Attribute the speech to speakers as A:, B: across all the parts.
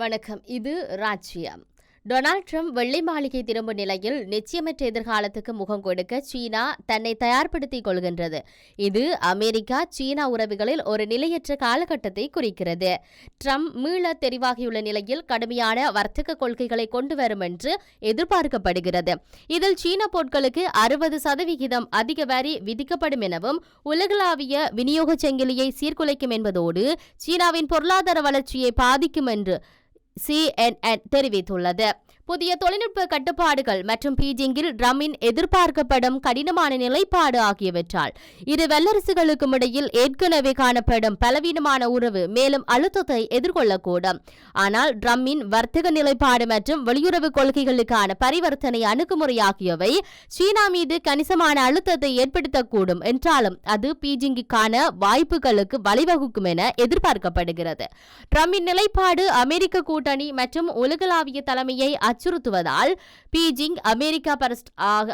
A: வணக்கம். இது ராஜ்யம். டொனால்ட் ட்ரம்ப் வெள்ளை மாளிகை திரும்பும் நிலையில் நிச்சயமற்ற எதிர்காலத்துக்கு முகம் கொடுக்க சீனா தன்னை தயார்படுத்திக் கொள்கின்றது. இது அமெரிக்கா சீனா உறவுகளில் ஒரு நிலையற்ற காலகட்டத்தை குறிக்கிறது. ட்ரம்ப் மீள தெரிவாகியுள்ள நிலையில் கடுமையான வர்த்தக கொள்கைகளை கொண்டு வரும் என்று எதிர்பார்க்கப்படுகிறது. இதில் சீன பொருட்களுக்கு அறுபது சதவிகிதம் அதிக வரி விதிக்கப்படும் எனவும் உலகளாவிய விநியோக சங்கிலியை சீர்குலைக்கும் என்பதோடு சீனாவின் பொருளாதார வளர்ச்சியை பாதிக்கும் என்று சிஎன்என் தெரிவித்துள்ளது. புதிய தொழில்நுட்ப கட்டுப்பாடுகள் மற்றும் பீஜிங்கில் ட்ரம்மின் எதிர்பார்க்கப்படும் கடினமான நிலைப்பாடு ஆகியவற்றால் இரு வல்லரசுகளுக்கும் இடையில் ஏற்கனவே காணப்படும் பலவீனமான உறவு மேலும் அழுத்தத்தை எதிர்கொள்ளக்கூடும். ஆனால் ட்ரம்மின் வர்த்தக நிலைப்பாடு மற்றும் வெளியுறவு கொள்கைகளுக்கான பரிவர்த்தனை அணுகுமுறை ஆகியவை சீனா மீது கணிசமான அழுத்தத்தை ஏற்படுத்தக்கூடும் என்றாலும் அது பீஜிங்குக்கான வாய்ப்புகளுக்கு வழிவகுக்கும் என எதிர்பார்க்கப்படுகிறது. ட்ரம்பின் நிலைப்பாடு அமெரிக்க கூட்டணி மற்றும் உலகளாவிய தலைமையை அச்சுறுத்துவதால் பீஜிங் அமெரிக்கா பரஸ்ட்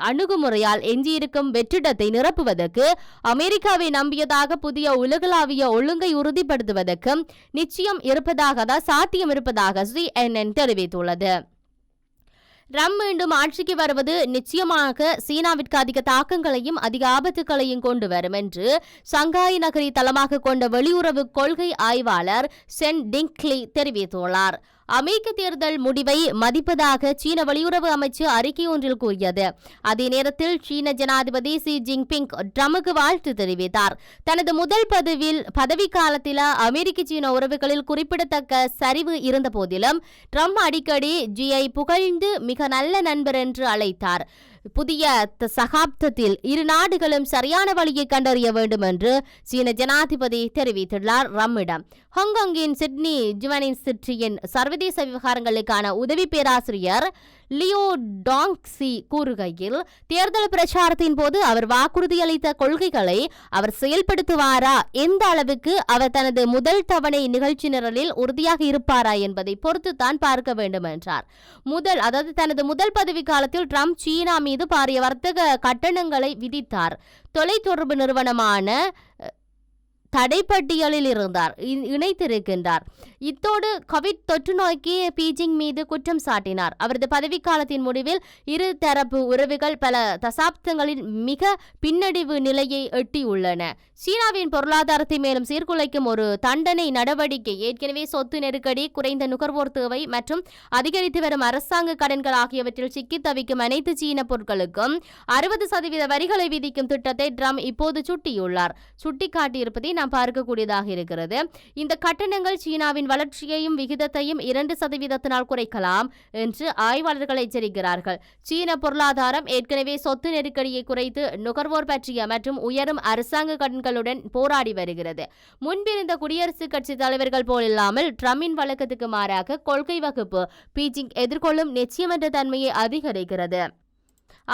A: அணுகுமுறையால் எஞ்சியிருக்கும் வெற்றிடத்தை நிரப்புவதற்கு அமெரிக்காவை நம்பியதாக புதிய உலகளாவிய ஒழுங்கை உறுதிப்படுத்துவதற்கு நிச்சயம் இருப்பதாக தான் சாத்தியம் இருப்பதாக சிஎன்என் தெரிவித்துள்ளது. ரம் மீண்டும் ஆட்சிக்கு வருவது நிச்சயமாக சீனாவிற்கு அதிக தாக்கங்களையும் அதிக ஆபத்துகளையும் கொண்டு வரும் என்று சங்காய் நகரை தளமாக கொண்ட வெளியுறவு கொள்கை ஆய்வாளர் சென் டிங்க்லி தெரிவித்துள்ளார். அமெரிக்க தேர்தல் முடிவை மதிப்பதாக சீன வெளியுறவு அமைச்சு அறிக்கை ஒன்றில் கூறியது. அதே நேரத்தில் சீன ஜனாதிபதி ஷி ஜின்பிங் ட்ரம்புக்கு வாழ்த்து தெரிவித்தார். தனது முதல் பதவியில் பதவி காலத்தில் அமெரிக்க சீன உறவுகளில் குறிப்பிடத்தக்க சரிவு இருந்த போதிலும் ட்ரம்ப் அடிக்கடி ஜியை புகழ்ந்து மிக நல்ல நண்பர் என்று அழைத்தார். புதிய சகாப்தத்தில் இரு நாடுகளும் சரியான வழியை கண்டறிய வேண்டும் என்று சீன ஜனாதிபதி தெரிவித்துள்ளார் ரம்மிடம். ஹாங்காங்கின் சிட்னி யுனிவர்சிட்டியின் சர்வதேச விவகாரங்களுக்கான உதவி பேராசிரியர் லியோ டாங்ஸி கூறுகையில் தேர்தல் பிரச்சாரத்தின் போது அவர் வாக்குறுதியளித்த கொள்கைகளை அவர் செயல்படுத்துவாரா? எந்த அளவுக்கு அவர் தனது முதல் தவணை நிகழ்ச்சி நிரலில் உறுதியாக இருப்பாரா என்பதை பொறுத்துத்தான் பார்க்க வேண்டும் என்றார் முதல் அதாவது தனது முதல் பதவி காலத்தில் ட்ரம்ப் சீனா மீது பாரிய வர்த்தக கட்டணங்களை விதித்தார். தொலைத்தொடர்பு நிறுவனமான தடைப்பட்டியலில் இருந்தார் இ- இணைத்திருக்கின்றார். இத்தோடு கோவிட் தொற்று நோய்க்கு பீஜிங் மீது குற்றம் சாட்டினார். அவரது பதவிக்காலத்தின் முடிவில் இரு தரப்பு உறவுகள் பல தசாப்தங்களில் மிக பின்னடைவு நிலையை எட்டியுள்ளன. சீனாவின் பொருளாதாரத்தை மேலும் சீர்குலைக்கும் ஒரு தண்டனை நடவடிக்கை ஏற்கனவே சொத்து நெருக்கடி குறைந்த நுகர்வோர் தேவை மற்றும் அதிகரித்து வரும் அரசாங்க கடன்கள் ஆகியவற்றில் சிக்கி தவிக்கும் அனைத்து சீன பொருட்களுக்கும் அறுபது சதவீத வரிகளை விதிக்கும் திட்டத்தை ட்ரம்ப் இப்போது சுட்டியுள்ளார். சுட்டிக்காட்டியிருப்பதை நாம் பார்க்கக்கூடியதாக இருக்கிறது. இந்த கட்டணங்கள் சீனாவின் வளர்ச்சியையும் விகிதத்தையும் இரண்டு சதவீதத்தினால் குறைக்கலாம் என்று ஆய்வாளர்கள் எச்சரிக்கிறார்கள். சீன பொருளாதாரம் ஏற்கனவே சொத்து நெருக்கடியை குறைத்து நுகர்வோர் பற்றிய மற்றும் உயரும் அரசாங்க கடன்களுடன் போராடி வருகிறது. முன்பிருந்த குடியரசுக் கட்சி தலைவர்கள் போலில்லாமல் ட்ரம்பின் வழக்கத்துக்கு மாறாக கொள்கை வகுப்பு பீஜிங் எதிர்கொள்ளும் நிச்சயமற்ற தன்மையை அதிகரிக்கிறது.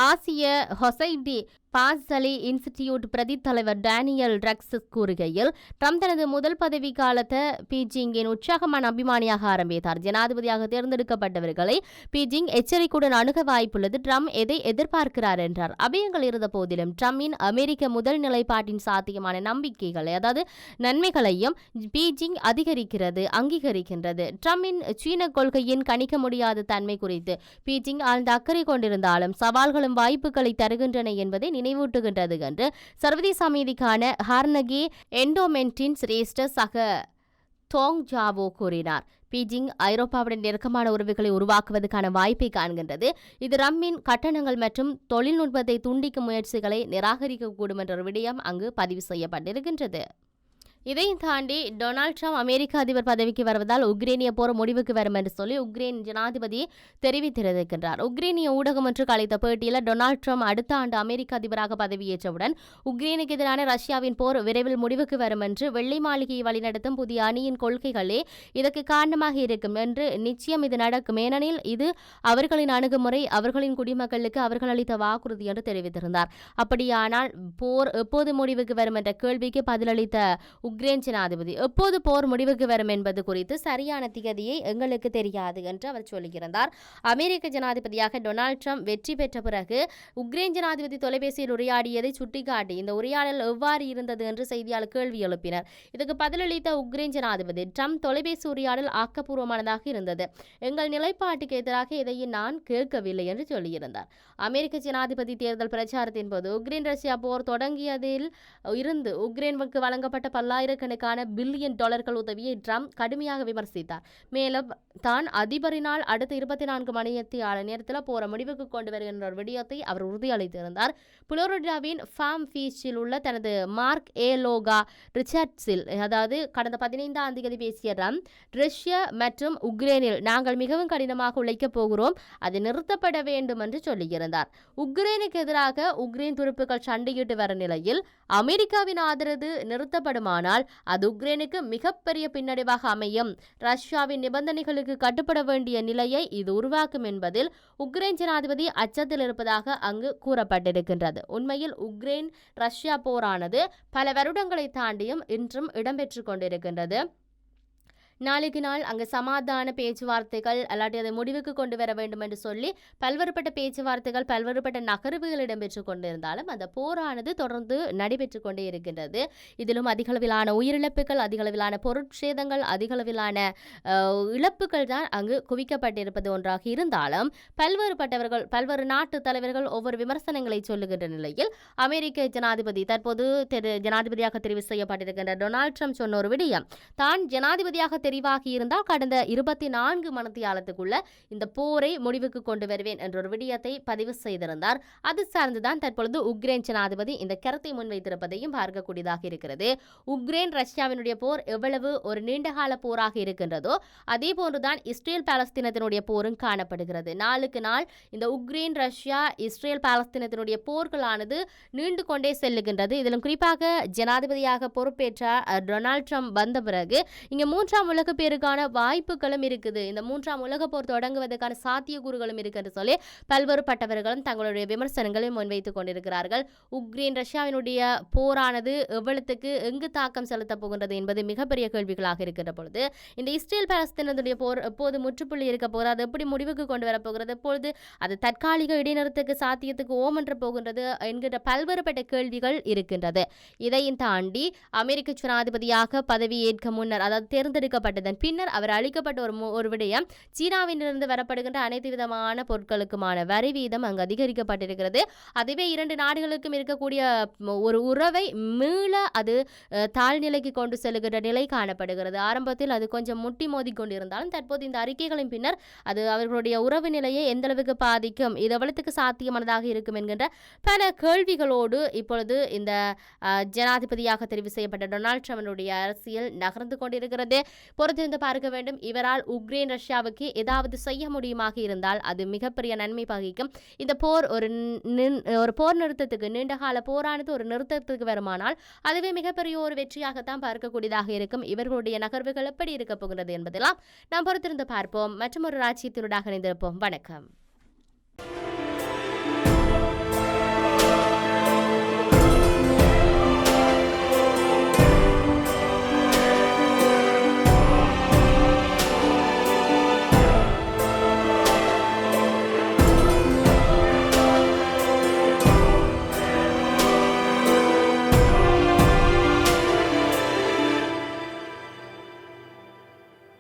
A: ஆசிய ஹொசைடி பாசலி இன்ஸ்டிடியூட் பிரதி தலைவர் டேனியல் ட்ரக்ஸஸ் கூறுகையில் ட்ரம்ப் தனது முதல் பதவி காலத்தை பீஜிங்கின் உற்சாகமான அபிமானியாக ஆரம்பித்தார். ஜனாதிபதியாக தேர்ந்தெடுக்கப்பட்டவர்களை பீஜிங் எச்சரிக்கையுடன் அணுக வாய்ப்புள்ளது. ட்ரம்ப் எதை எதிர்பார்க்கிறார் என்றார். அபயங்கள் இருந்த போதிலும் ட்ரம்பின் அமெரிக்க முதல் நிலைப்பாட்டின் சாத்தியமான நம்பிக்கைகளை அதாவது நன்மைகளையும் பீஜிங் அதிகரிக்கிறது அங்கீகரிக்கின்றது. ட்ரம்பின் சீன கொள்கையின் கணிக்க முடியாத தன்மை குறித்து பீஜிங் ஆழ்ந்த அக்கறை கொண்டிருந்தாலும் சவால்களும் வாய்ப்புகளை தருகின்றன என்பதை நினைவூட்டுகின்றது என்று சர்வதேச அமைதிக்கான ஹார்னகி என்டோமென்ட்டின் சிரேஷ்ட சக தோங் ஜாவோ கூறினார். பீஜிங் ஐரோப்பாவுடன் நெருக்கமான உறவுகளை உருவாக்குவதற்கான வாய்ப்பை காண்கின்றது. இது ரம்மின் கட்டணங்கள் மற்றும் தொழில்நுட்பத்தை துண்டிக்கும் முயற்சிகளை நிராகரிக்கக்கூடும் என்ற விடயம் அங்கு பதிவு செய்யப்பட்டிருக்கின்றது. இதையும் தாண்டி டொனால்ட் ட்ரம்ப் அமெரிக்க அதிபர் பதவிக்கு வருவதால் உக்ரைனிய போர் முடிவுக்கு வரும் என்று சொல்லி உக்ரைன் ஜனாதிபதி தெரிவித்திருக்கின்றார். உக்ரைனிய ஊடகம் ஒன்று அளித்த பேட்டியில் டொனால்ட் ட்ரம்ப் அடுத்த ஆண்டு அமெரிக்க அதிபராக பதவியேற்றவுடன் உக்ரைனுக்கு எதிரான ரஷ்யாவின் போர் விரைவில் முடிவுக்கு வரும் என்று வெள்ளை மாளிகையை வழிநடத்தும் புதிய அணியின் கொள்கைகளே இதற்கு காரணமாக இருக்கும் என்று நிச்சயம் இது நடக்கும். ஏனெனில் இது அவர்களின் அணுகுமுறை அவர்களின் குடிமக்களுக்கு அவர்கள் அளித்த வாக்குறுதி என்று தெரிவித்திருந்தார். அப்படியானால் போர் எப்போது முடிவுக்கு வரும் என்ற கேள்விக்கு பதிலளித்த உக்ரைன் ஜனாதிபதி எப்போது போர் முடிவுக்கு வரும் என்பது குறித்து சரியான திகதியை எங்களுக்கு தெரியாது என்று அவர் சொல்லியிருந்தார். அமெரிக்க ஜனாதிபதியாக டொனால்ட் ட்ரம்ப் வெற்றி பெற்ற பிறகு உக்ரைன் ஜனாதிபதி தொலைபேசியில் உரையாடியதை சுட்டிக்காட்டி இந்த உரையாடல் எவ்வாறு இருந்தது என்று செய்தியாளர் கேள்வி எழுப்பினர். இதுக்கு பதிலளித்த உக்ரைன் ஜனாதிபதி ட்ரம்ப் தொலைபேசி உரையாடல் ஆக்கப்பூர்வமானதாக இருந்தது. எங்கள் நிலைப்பாட்டுக்கு எதிராக எதையும் நான் கேட்கவில்லை என்று சொல்லியிருந்தார். அமெரிக்க ஜனாதிபதி தேர்தல் பிரச்சாரத்தின் போது உக்ரைன் ரஷ்யா போர் தொடங்கியதில் இருந்து உக்ரைனுக்கு வழங்கப்பட்ட ஆயிரக்கணக்கான பில்லியன் டாலர்கள் உதவியை ட்ரம்ப் கடுமையாக விமர்சித்தார். மேலும் தான் அதிபரினால் அடுத்த இருபத்தி நான்கு மணியத்தியால நேரத்தில் போற முடிவுக்கு கொண்டு வருகின்ற ஒரு விடயத்தை அவர் உறுதியளித்திருந்தார். புளோரிடாவின் ஃபார்ம் ஃபீச்சில் உள்ள தனது மார்க் ஏ. லோகா ரிச்சர்ட்ஸில் அதாவது கடந்த பதினைந்தாம் தேதி பேசிய ரம் ரஷ்யா மற்றும் உக்ரைனில் நாங்கள் மிகவும் கடினமாக உழைக்கப் போகிறோம் அது நிறுத்தப்பட வேண்டும் என்று சொல்லியிருந்தார். உக்ரைனுக்கு எதிராக உக்ரைன் துருப்புகள் சண்டையிட்டு வர நிலையில் அமெரிக்காவின் ஆதரவு நிறுத்தப்படுமானால் அது உக்ரைனுக்கு மிகப்பெரிய பின்னடைவாக அமையும். ரஷ்யாவின் நிபந்தனைகளுக்கு கட்டுப்பட வேண்டிய நிலையை இது உருவாக்கும் என்பதில் உக்ரைன் ஜனாதிபதி அச்சத்தில் இருப்பதாக அங்கு கூறப்பட்டிருக்கின்றது. உண்மையில் உக்ரைன் ரஷ்யா போரானது பல வருடங்களை தாண்டியும் இன்றும் இடம்பெற்று கொண்டிருக்கின்றது. நாளுக்கு நாள் அங்கு சமாதான பேச்சுவார்த்தைகள் அல்லாட்டி அதை முடிவுக்கு கொண்டு வர வேண்டும் என்று சொல்லி பல்வேறுபட்ட பேச்சுவார்த்தைகள் பல்வேறுபட்ட நகர்வுகள் இடம்பெற்று கொண்டிருந்தாலும் அந்த போரானது தொடர்ந்து நடைபெற்று கொண்டே இருக்கின்றது. இதிலும் அதிகளவிலான உயிரிழப்புகள் அதிகளவிலான பொருட்சேதங்கள் அதிகளவிலான இழப்புகள் தான் அங்கு குவிக்கப்பட்டிருப்பது ஒன்றாக இருந்தாலும் பல்வேறுபட்டவர்கள் பல்வேறு நாட்டு தலைவர்கள் ஒவ்வொரு விமர்சனங்களை சொல்லுகின்ற நிலையில் அமெரிக்க ஜனாதிபதி தற்போது தெரு ஜனாதிபதியாக தெரிவு செய்யப்பட்டிருக்கின்ற டொனால்ட் ட்ரம்ப் சொன்ன ஒரு விடயம் தான் ஜனாதிபதியாக தெரிவாகி இருந்தால் கடந்த இருபத்தி நான்கு மணித்தியாலத்துக்குள்ள இந்த போரை முடிவுக்கு கொண்டு வருவேன் என்ற ஒரு விடயத்தை பதிவு செய்திருந்தார். அது சார்ந்துதான் தற்பொழுது உக்ரைன் ஜனாதிபதி இந்த கருத்தை முன்வைத்திருப்பதையும் பார்க்கக்கூடியதாக இருக்கிறது. உக்ரைன் ரஷ்யாவினுடைய போர் எவ்வளவு ஒரு நீண்டகால போராக இருக்கின்றதோ அதே போன்றுதான் இஸ்ரேல் பாலஸ்தீனத்தினுடைய போரும் காணப்படுகிறது. நாளுக்கு நாள் இந்த உக்ரைன் ரஷ்யா இஸ்ரேல் பாலஸ்தீனத்தினுடைய போர்களானது நீண்டு கொண்டே செல்லுகின்றது. இதிலும் குறிப்பாக ஜனாதிபதியாக பொறுப்பேற்ற டொனால்ட் ட்ரம்ப் வந்த பிறகு இங்கே மூன்றாம் உலக பேருக்கான வாய்ப்புகளும் இருக்குது. இந்த மூன்றாம் உலக போர் தொடங்குவதற்கான சாத்தியக்கூறுகளும் இருக்கு என்று சொல்லி பல்வேறுபட்டவர்களும் தங்களுடைய விமர்சனங்களை முன்வைத்துக் கொண்டிருக்கிறார்கள். உக்ரைன் ரஷ்யாவினுடைய போரானது எவ்வளத்துக்கு எங்கு தாக்கம் செலுத்தப் போகின்றது என்பது மிகப்பெரிய கேள்விகளாக இருக்கின்ற பொழுது இந்த இஸ்ரேல் பாலஸ்தீனத்துடைய போர் எப்போது முற்றுப்புள்ளி இருக்க போகிறது அது எப்படி முடிவுக்கு கொண்டு வரப்போகிறது எப்பொழுது அது தற்காலிக இடைநிறுத்தத்துக்கு சாத்தியத்துக்கு ஓமன்ற போகின்றது என்கின்ற பல்வேறுபட்ட கேள்விகள் இருக்கின்றது. இதையும் தாண்டி அமெரிக்க ஜனாதிபதியாக பதவியேற்க முன்னர் அதாவது தேர்ந்தெடுக்கப்பட்ட தேர்ந்தெடுக்கப்பட்டதன் பின்னர் அவர் அளிக்கப்பட்ட ஒரு ஒரு விடயம். சீனாவிலிருந்து வரப்படுகின்ற அனைத்து விதமான பொருட்களுக்குமான வரி வீதம் அங்கு அதிகரிக்கப்பட்டிருக்கிறது. அதுவே இரண்டு நாடுகளுக்கும் இருக்கக்கூடிய ஒரு உறவை மீள அது தாழ்நிலைக்கு கொண்டு செல்லுகின்ற நிலை காணப்படுகிறது. ஆரம்பத்தில் அது கொஞ்சம் முட்டி மோதி கொண்டிருந்தாலும் தற்போது இந்த அறிக்கைகளின் பின்னர் அது அவர்களுடைய உறவு நிலையை எந்த அளவுக்கு பாதிக்கும் இது எவ்வளவுக்கு சாத்தியமானதாக இருக்கும் என்கின்ற பல கேள்விகளோடு இப்பொழுது இந்த ஜனாதிபதியாக தெரிவு செய்யப்பட்ட டொனால்ட் ட்ரம்பினுடைய அரசியல் நகர்ந்து கொண்டிருக்கிறது. பொறுத்திருந்து பார்க்க வேண்டும். இவரால் உக்ரைன் ரஷ்யாவுக்கு ஏதாவது செய்ய முடியுமாக இருந்தால் அது மிகப்பெரிய நன்மை பகிக்கும் இந்த போர் ஒரு நின்- ஒரு போர் நிறுத்தத்துக்கு நீண்டகால போரானது ஒரு நிறுத்தத்துக்கு வருமானால் அதுவே மிகப்பெரிய ஒரு வெற்றியாகத்தான் பார்க்கக்கூடியதாக இருக்கும். இவர்களுடைய நகர்வுகள் எப்படி இருக்க போகிறது என்பதெல்லாம் நாம் பொறுத்திருந்து பார்ப்போம். மற்றும் ஒரு ராஜ்யத்தினூடாக இணைந்திருப்போம். வணக்கம்.